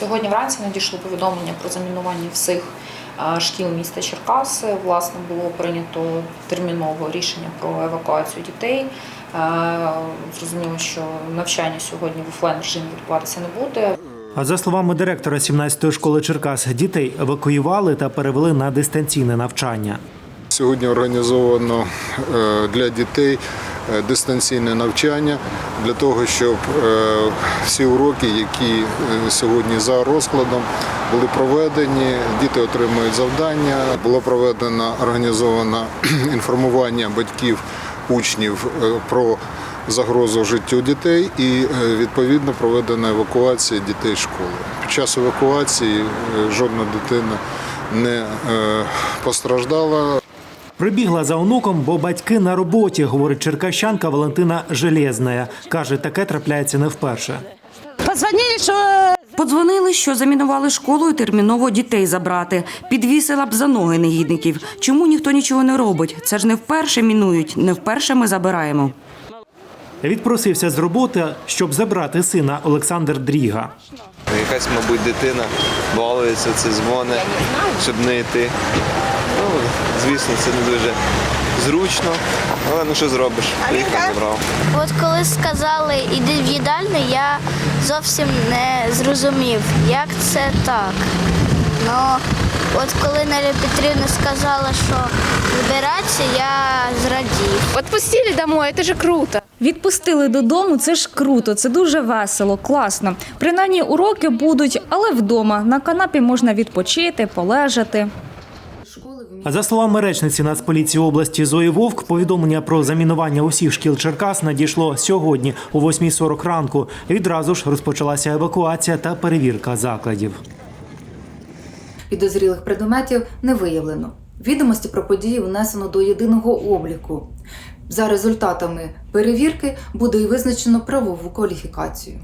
Сьогодні вранці надійшло повідомлення про замінування всіх е, шкіл міста Черкаси. Власне, було прийнято терміново рішення про евакуацію дітей. Е, Зрозуміло, що навчання сьогодні в офлайн режимі відбуватися не буде. А за словами директора 17-ї школи Черкас, дітей евакуювали та перевели на дистанційне навчання. Сьогодні організовано е, для дітей дистанційне навчання для того, щоб е, всі уроки, які е, сьогодні за розкладом, були проведені. Діти отримують завдання. Було проведено організовано інформування батьків, учнів е, про загрозу життю дітей і е, відповідно проведена евакуація дітей школи. Під час евакуації е, жодна дитина не е, постраждала. Прибігла за онуком, бо батьки на роботі, говорить черкащанка Валентина Железная. Каже, таке трапляється не вперше. Позвонили, що Подзвонили, що замінували школу і терміново дітей забрати. Підвісила б за ноги негідників. Чому ніхто нічого не робить? Це ж не вперше мінують, не вперше ми забираємо. Відпросився з роботи, щоб забрати сина Олександр Дріга. Якась, мабуть, дитина балується, це дзвони, щоб не йти. Звісно, це не дуже зручно, але ну що зробиш? Приїхав, забрав. От коли сказали іди в їдальню, я зовсім не зрозумів, як це так. Ну, от коли Неля Петрівна сказала, що збиратися, я зрадів. Отпустили домой, это же круто. Відпустили додому, це ж круто, це дуже весело, класно. Принаймні уроки будуть, але вдома. На канапі можна відпочити, полежати. А за словами речниці Нацполіції області Зої Вовк, повідомлення про замінування усіх шкіл Черкас надійшло сьогодні о 8.40 ранку. Відразу ж розпочалася евакуація та перевірка закладів. Підозрілих предметів не виявлено. Відомості про події внесено до єдиного обліку. За результатами перевірки буде і визначено правову кваліфікацію.